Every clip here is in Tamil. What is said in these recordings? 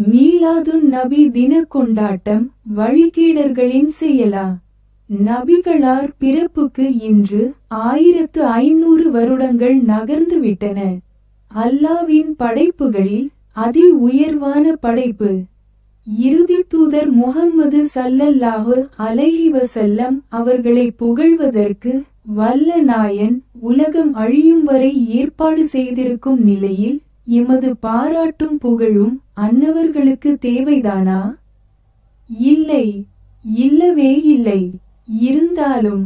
மீலாதுன் நபி தின கொண்டாட்டம் வழிகேடர்களின் செயலா. நபிகளார் பிறப்புக்கு இன்று ஆயிரத்து ஐநூறு வருடங்கள் நகர்ந்துவிட்டன அல்லாவின் படைப்புகளில் அதி உயர்வான படைப்பு. இறுதி தூதர் முகம்மது சல்லல்லாஹு அலைஹிவசல்லம் அவர்களை புகழ்வதற்கு வல்ல நாயன் உலகம் அழியும் வரை ஏற்பாடு செய்திருக்கும் நிலையில் எமது பாராட்டும் புகழும் அன்னவர்களுக்கு தேவைதானா? இல்லை இல்லவே இல்லை. இருந்தாலும்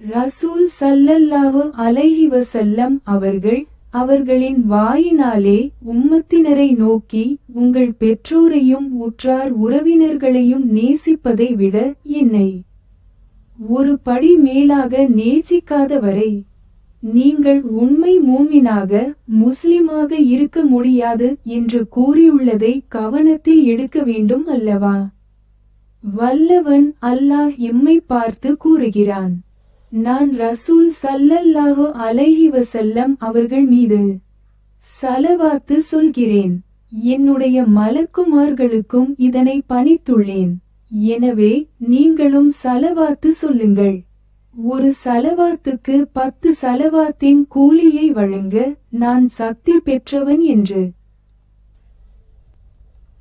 ரசூல் சல்லல்லாவு அலைஹி வஸல்லம் அவர்கள் அவர்களின் வாயினாலே உம்மத்தினரை நோக்கி உங்கள் பெற்றோரையும் உற்றார் உறவினர்களையும் நேசிப்பதை விட என்னை ஒரு படி மேலாக நேசிக்காதவரை நீங்கள் உண்மை மூமினாக முஸ்லிமாக இருக்க முடியாது என்று கூறியுள்ளதை கவனத்தில் எடுக்க வேண்டும் அல்லவா? வல்லவன் அல்லாஹ் எம்மை பார்த்து கூறுகிறான். நான் ரசூல் சல்லல்லாஹு அலைஹி வசல்லம் அவர்கள் மீது சலவாத்து சொல்கிறேன். என்னுடைய மலக்குமார்களுக்கும் இதனை பணித்துள்ளேன். எனவே நீங்களும் சலவாத்து சொல்லுங்கள். ஒரு சலவாத்துக்கு பத்து சலவாத்தின் கூலியை வழங்க நான் சக்தி பெற்றவன் என்று.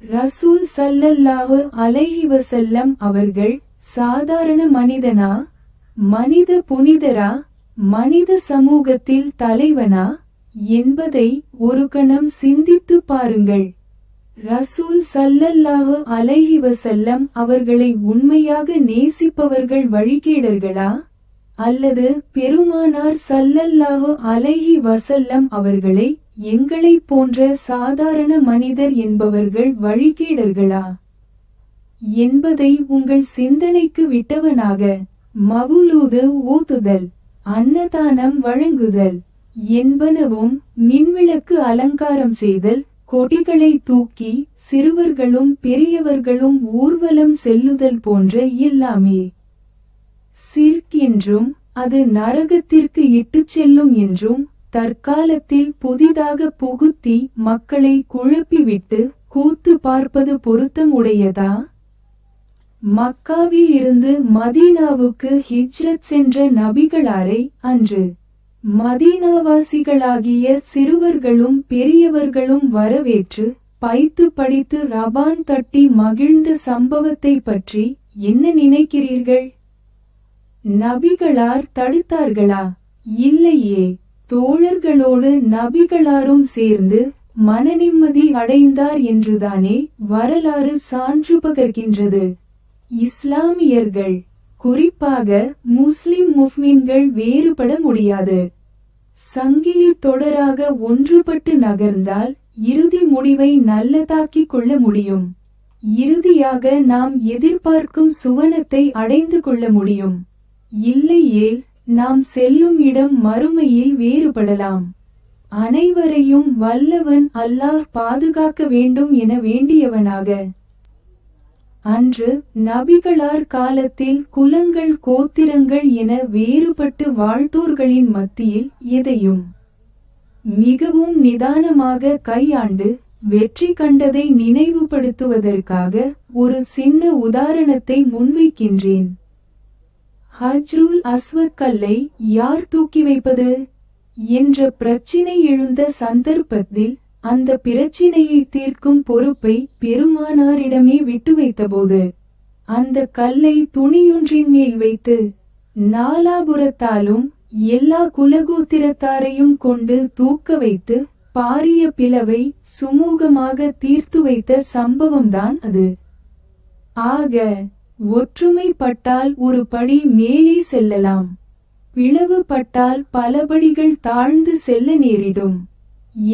ரசூல் சல்லல்லாஹு அலைஹிவசல்லம் அவர்கள் சாதாரண மனிதனா? மனித புனிதரா? மனித சமூகத்தில் தலைவனா? என்பதை ஒரு கணம் சிந்தித்து பாருங்கள். ரசூல் சல்லல்லாஹு அலைஹி வஸல்லம் அவர்களை உண்மையாக நேசிப்பவர்கள் வழிகேடர்களா? அல்லது பெருமானார் சல்லல்லாஹு அலைஹி வசல்லம் அவர்களை எங்களை போன்ற சாதாரண மனிதர் என்பவர்கள் வழிகேடர்களா? என்பதை உங்கள் சிந்தனைக்கு விட்டவனாக மவுலூது ஊத்துதல் அன்னதானம் வழங்குதல் என்பனவும் மின்விளக்கு அலங்காரம் செய்தல் கொடிகளை தூக்கி சிறுவர்களும் பெரியவர்களும் ஊர்வலம் செல்லுதல் போன்ற எல்லாமே. சிர்க் என்றும் அது நரகத்திற்கு இட்டுச் செல்லும் என்றும் தற்காலத்தில் புதிதாக புகுத்தி மக்களை குழப்பிவிட்டு கூத்து பார்ப்பது பொருத்தம் உடையதா மக்காவில் இருந்து மதீனாவுக்கு ஹிஜ்ரத் சென்ற நபிகளாரை அன்று மதீனாவாசிகளாகிய சிறுவர்களும் பெரியவர்களும் வரவேற்று பைத்து படித்து ரபான் தட்டி மகிழ்ந்த சம்பவத்தை பற்றி என்ன நினைக்கிறீர்கள்? நபிகளார் தடுத்தார்களா? இல்லையே. தோழர்களோடு நபிகளாரும் சேர்ந்து மனநிம்மதி அடைந்தார் என்றுதானே வரலாறு சான்று பகர்கின்றது. இஸ்லாமியர்கள் குறிப்பாக முஸ்லிம் முஃமின்கள் வேறுபட முடியாது. சங்கிலி தொடராக ஒன்றுபட்டு நகர்ந்தால் இறுதி முடிவை நல்லதாக்கிக் கொள்ள முடியும். இறுதியாக நாம் எதிர்பார்க்கும் சுவனத்தை அடைந்து கொள்ள முடியும். இல்லையேல் நாம் செல்லும் இடம் மறுமையில் வேறுபடலாம். அனைவரையும் வல்லவன் அல்லாஹ் பாதுகாக்க வேண்டும் என வேண்டியவனாக. அன்று நபிகளார் காலத்தில் குலங்கள் கோத்திரங்கள் என வேறுபட்டு வாழ்த்தோர்களின் மத்தியில் எதையும் மிகவும் நிதானமாக கையாண்டு வெற்றி கண்டதை நினைவுபடுத்துவதற்காக ஒரு சின்ன உதாரணத்தை முன்வைக்கின்றேன். ஹஜ்ருல் அஸ்வத் கல்லை யார் தூக்கி வைப்பது? என்ற பிரச்சினை எழுந்த சந்தர்ப்பத்தில் அந்த பிரச்சினையை தீர்க்கும் பொறுப்பை பெருமானாரிடமே விட்டு வைத்தபோது அந்த கல்லை துணியொன்றின் மேல் வைத்து நாலாபுரத்தாலும் எல்லா குலகோத்திரத்தாரையும் கொண்டு தூக்க வைத்து பாரிய பிளவை சுமூகமாக தீர்த்து வைத்த சம்பவம்தான் அது. ஆக ஒற்றுமைப்பட்டால் ஒரு படி மேலே செல்லலாம். பிளவுபட்டால் பல படிகள் தாழ்ந்து செல்ல நேரிடும்.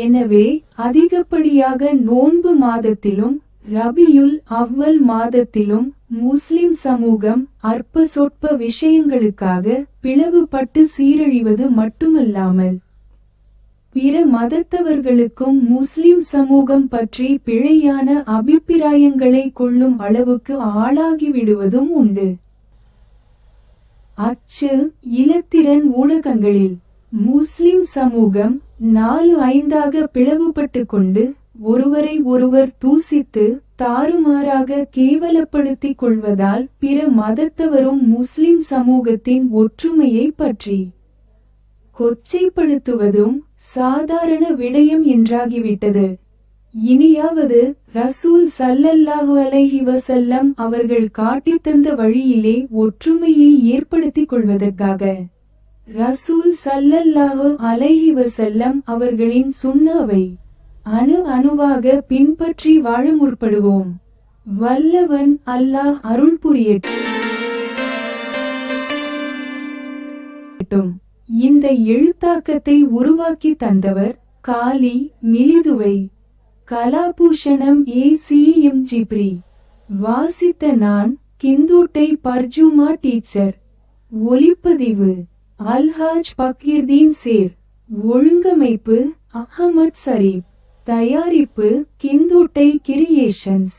எனவே அதிகப்படியாக நோன்பு மாதத்திலும் ரபியுல் அவ்வல் மாதத்திலும் முஸ்லிம் சமூகம் அற்ப சொற்ப விஷயங்களுக்காக பிளவுபட்டு சீரழிவது மட்டுமல்லாமல் பிற மதத்தவர்களுக்கும் முஸ்லிம் சமூகம் பற்றி பிழையான அபிப்பிராயங்களை கொள்ளும் அளவுக்கு ஆளாகிவிடுவதும் உண்டு. அச்சு இலத்திரன் ஊடகங்களில் முஸ்லிம் சமூகம் நாலு ஐந்தாக பிளவுபட்டு கொண்டு ஒருவரை ஒருவர் தூசித்து தாறுமாறாக கேவலப்படுத்திக் கொள்வதால் பிற மதத்தவரும் முஸ்லிம் சமூகத்தின் ஒற்றுமையை பற்றி கொச்சைப்படுத்துவதும் சாதாரண விடயம் என்றாகிவிட்டது. இனியாவது ரசூல் சல்லல்லாஹு அலைஹி வசல்லம் அவர்கள் காட்டித்தந்த வழியிலே ஒற்றுமையை ஏற்படுத்திக் கொள்வதற்காக. ரசூல் சல்லல்லாஹு அலைஹி வசல்லம் அவர்களின் சுண்ணாவை அணு அணுவாக பின்பற்றி வாழ முற்படுவோம். வல்லவன் அல்லாஹ் அருள் புரியட்டும். இந்த எழுத்தாக்கத்தை உருவாக்கி தந்தவர் Galle Milidduwa. Kalabhushanam A C M Jifri. வாசித்த நான் கிந்தூட்டை பர்ஜுமா டீச்சர். ஒலிப்பதிவு அல்ஹாஜ் பக்கீர்தீன் சேர். ஒழுங்கமைப்பு அஹமத் சரீப். தயாரிப்பு கிந்தூட்டை கிரியேஷன்ஸ்.